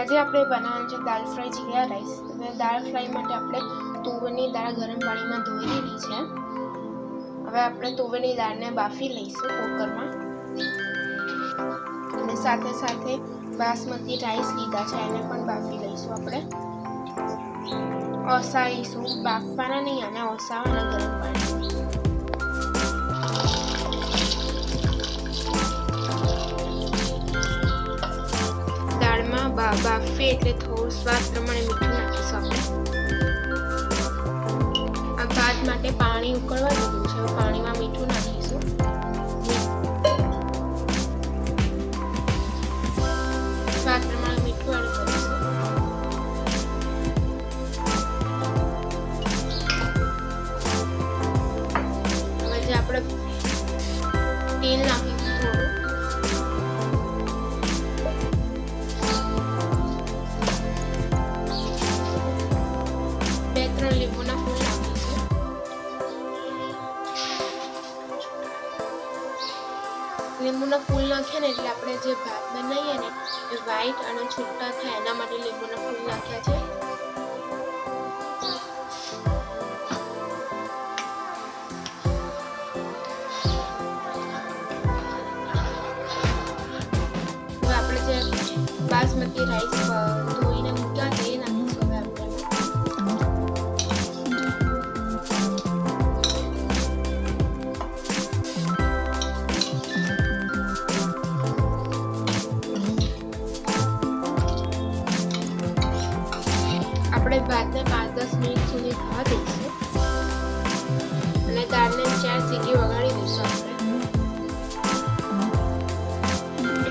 આજે આપણે બનાવવાનું છે દાળ ફ્રાય જીરા રાઈસ. અને દાળ ફ્રાય માટે આપણે તુવેરની દાળ ગરમ પાણીમાં ધોઈ લીધી છે. હવે આપણે તુવેરની દાળને બાફી લઈશું કુકરમાં. અને સાથે સાથે બાસમતી રાઈસ લીધા છે, એને પણ બાફી લઈશું આપણે. ઓસાવીશું બાફવાના નહીં અને ઓસાવાના ગરમ પાણી બા બાફીએ એટલે થોડું સ્વાદ પ્રમાણે મીઠું નાખીશું આપણે આ ભાત માટે પાણી ઉકળવા દીધું છે. પાણીમાં મીઠું નાખીશું. સ્વાદ પ્રમાણે મીઠું એડ કરીશું. હવે જે આપણે તેલ નાખીશું લીંબુના ફૂલ નાખ્યા ને એટલે આપણે જે ભાત બનાવીએ ને, એ વ્હાઈટ અને છૂટા થાય, એના માટે લીંબુના ફૂલ નાખ્યા છે. આપણે જે બાસમતી રાઈસ આપણે ભાતને પાંચ દસ મિનિટ સુધી થવા દઈશું. અને દાળને ચાર સીટી વગાડી દઈશું આપણે.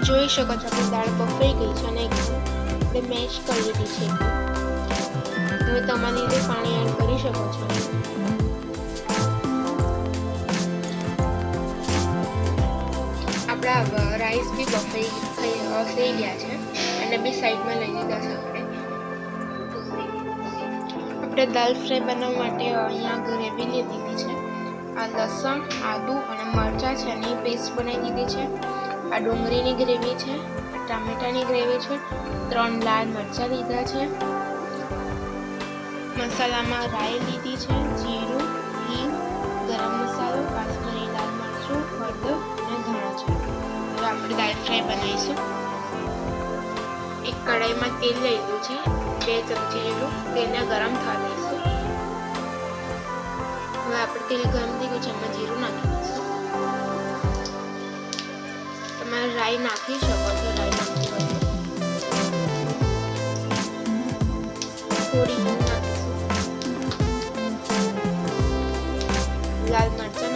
જોઈ શકો છો આપણે દાળ બફાઈ ગઈ છે અને આપણે મેશ કરી લીધી છે. હવે તમારી રીતે પાણી એડ કરી શકો છો. આપણા રાઈસ બી બફાઈ, થઈ ગયા છે. અને બી સાઈડમાં લઈ લીધા છે આપણે દાલ ફ્રાય બનાવવા માટે અહીંયા ગ્રેવી લીધી છે. આ લસણ, આદુ અને મરચાં છે એની પેસ્ટ બનાવી દીધી છે. આ ડુંગળીની ગ્રેવી છે, આ ટામેટાની ગ્રેવી છે, ત્રણ લાલ મરચાં લીધા છે. મસાલામાં રાઈ લીધી છે, જીરું, ઘી, ગરમ મસાલો કાશ્મીરી લાલ મરચું, હળદર અને ધાણા છે. હવે આપણે દાલ ફ્રાય બનાવીશું. એક કઢાઈમાં તેલ લઈ લીધું છે. બે ચમચી જેટલું તેલને ગરમ થવા દઈશું. હવે આપણે તેલ ગરમ થઈ ગયું છે, એમાં જીરું નાખી દઈશું. તમારે રાઈ નાખી શકો છો, રાઈ નાખી થોડી લાલ મરચાં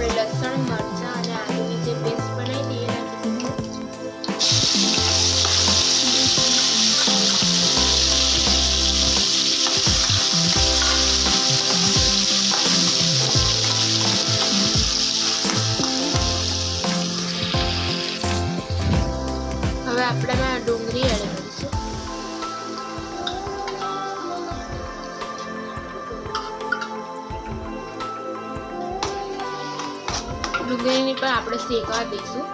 અને આપણે ડુંગળીની પણ આપણે શેકવા દઈશું.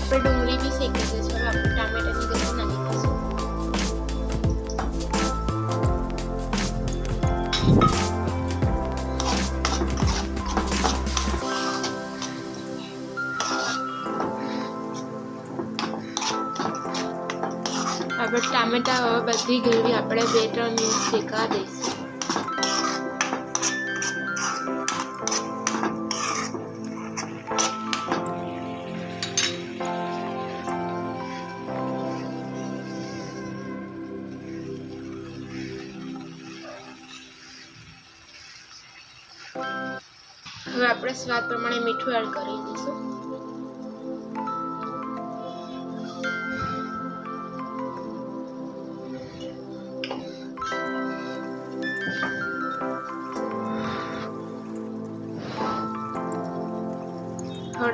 આપણે ડુંગળી બી શેકી દઈશું. હવે આપણે ટામેટાની ગ્રેવી આપણે ટામેટા હવે બધી ગ્રેવી આપણે બે ત્રણ મિનિટ શેકા દઈશું હવે આપણે સ્વાદ પ્રમાણે મીઠું એડ કરી દઈશું.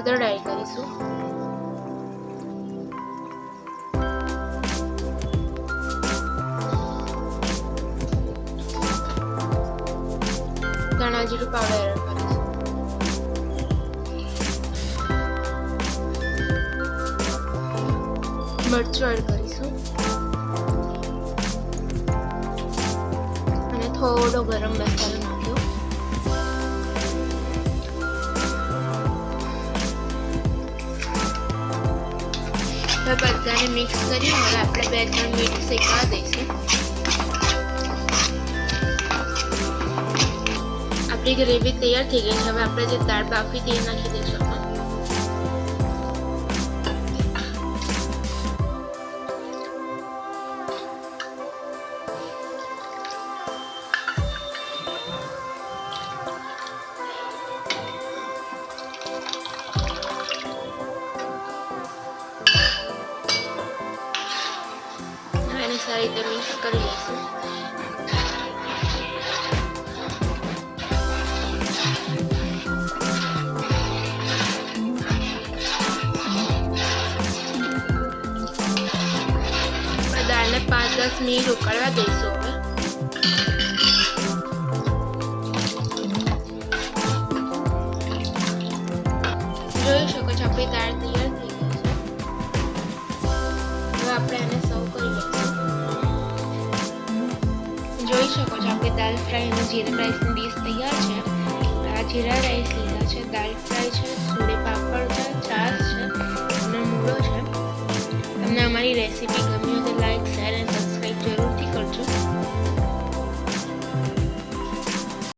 હળદર એડ કરીશું. ધાણા જીરું પાવડર એડ કરીશું. મરચું એડ કરીશું. અને થોડો ગરમ મસાલો બધાને મિક્સ કરી હવે આપણે બે ત્રણ મિનિટ શેકવા દઈશું. આપણી ગ્રેવી તૈયાર થઈ ગઈ છે. હવે આપણે જે દાળ બાફી તે નાખી દઈશું. સારી રીતે મિક્સ કરી લઈશું દાળને પાંચ દસ મિનિટ ઉકાળવા દઈશું હવે જોઈ શકો છો આપણી દાળ તૈયાર થઈ ગઈ છે હવે આપણે જોઈ શકો છો આપણે દાલ ફ્રાય અને જીરા રાઈસની ડીશ તૈયાર છે. આ જીરા રાઈસ લીધા છે, દાલ ફ્રાય છે સુડી પાપડ છે, છાશ છે અને મૂળો છે. તમને અમારી રેસીપી